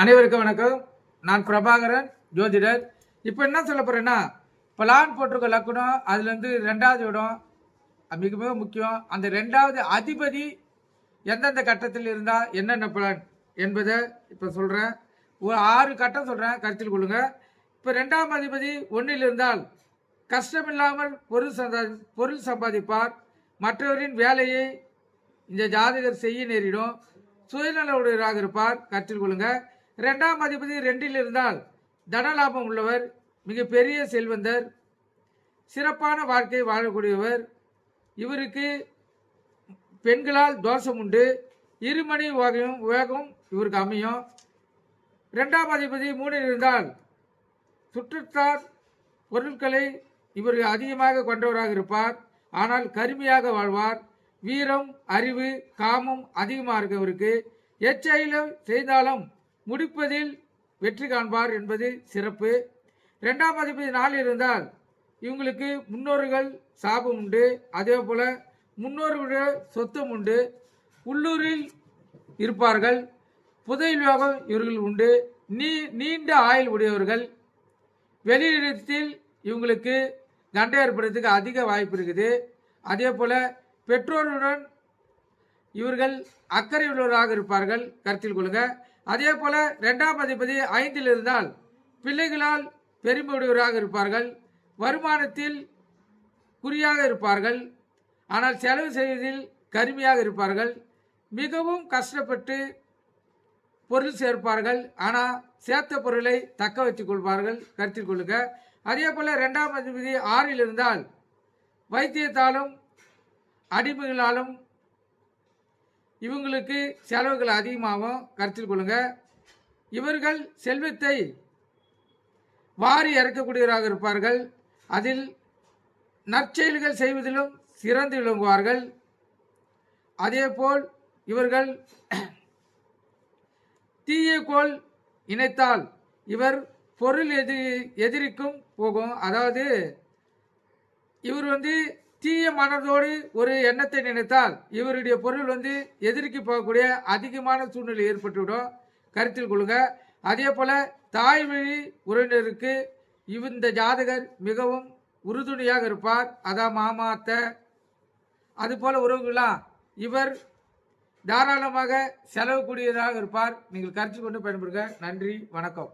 அனைவருக்கும் வணக்கம். நான் பிரபாகரன் ஜோதிடர். இப்போ என்ன சொல்ல போகிறேன்னா பிளான் போட்டிருக்க லக்கணம் அதுலேருந்து ரெண்டாவது இடம் மிக மிக முக்கியம். அந்த ரெண்டாவது அதிபதி எந்தெந்த கட்டத்தில் இருந்தால் என்னென்ன பிளான் என்பதை இப்போ சொல்கிறேன் ஒரு ஆறு கட்டம் சொல்கிறேன் கருத்தில் கொள்ளுங்கள் இப்போ ரெண்டாம் அதிபதி ஒன்றில் இருந்தால் கஷ்டமில்லாமல் பொருள் சந்தா பொருள் சம்பாதிப்பார். மற்றவரின் வேலையை இந்த ஜாதகர் செய்ய நேரிடும். சுயநல உடையவராக இருப்பார் கருத்தில் ரெண்டாம் அதிபதி ரெண்டில் இருந்தால் தனலாபம் உள்ளவர் மிகப்பெரிய செல்வந்தர் சிறப்பான வாழ்க்கை வாழக்கூடியவர். இவருக்கு பெண்களால் தோஷம் உண்டு. இருமணி வகையும் வேகம் இவருக்கு அமையும். ரெண்டாம் அதிபதி மூணில் இருந்தால் சுற்றுத்தார் பொருட்களை இவர் அதிகமாக கொண்டவராக இருப்பார். ஆனால் கருமையாக வாழ்வார். வீரம் அறிவு காமம் அதிகமாக இருக்கு இவருக்கு செய்தாலும் முடிப்பதில் வெற்றி காண்பார் என்பது சிறப்பு. ரெண்டாம் அதிபதி நாள் இருந்தால் இவங்களுக்கு முன்னோர்கள் சாபம் உண்டு. அதே போல் முன்னோர்களுடைய சொத்தம் உண்டு. உள்ளூரில் இருப்பார்கள். புதையல் யோகம் இவர்கள் உண்டு. நீ நீண்ட ஆயுள் உடையவர்கள். வெளியிடத்தில் இவங்களுக்கு தண்டை ஏற்படுறதுக்கு அதிக வாய்ப்பு இருக்குது. அதே போல் பெற்றோருடன் இவர்கள் அக்கறை உள்ளவராக இருப்பார்கள். கருத்தில் கொள்ளுங்கள் அதே போல ரெண்டாம் அதிபதி ஐந்தில் இருந்தால் பிள்ளைகளால் பெருமையுடையவராக இருப்பார்கள் வருமானத்தில் குறியாக இருப்பார்கள் ஆனால் செலவு செய்வதில் கருமையாக இருப்பார்கள் மிகவும் கஷ்டப்பட்டு பொருள் சேர்ப்பார்கள் ஆனால் சேர்த்த பொருளை தக்க வைத்துக் கொள்வார்கள் கருத்தில் கொள்ளுங்க. அதே போல் ரெண்டாம் அதிபதி ஆறில் இருந்தால் வைத்தியத்தாலும் அடிமைகளாலும் இவங்களுக்கு செலவுகள் அதிகமாகவும் கருத்தில் கொள்ளுங்க. இவர்கள் செல்வத்தை வாரி இறக்கக்கூடியவராக இருப்பார்கள். அதில் நற்செயல்கள் செய்வதிலும் சிறந்து விளங்குவார்கள். அதேபோல் இவர்கள் தீய கோல் இணைத்தால் இவர் பொருள் எதிரி எதிரிக்கும் போகும். அதாவது இவர் வந்து தீய மனதோடு ஒரு எண்ணத்தை நினைத்தால் இவருடைய பொருள் வந்து எதிரிக்கு போகக்கூடிய அதிகமான சூழ்நிலை ஏற்பட்டுவிடும். கருத்தில் கொள்ளுங்க. அதே போல தாய் வழி உறவினருக்கு இந்த ஜாதகர் மிகவும் உறுதுணையாக இருப்பார். அதான் மாமாத்த அதுபோல் உறவுகளாம் இவர் தாராளமாக செலவு கூடியதாக இருப்பார். நீங்கள் கருத்து கொண்டு பயன்படுங்க. நன்றி. வணக்கம்.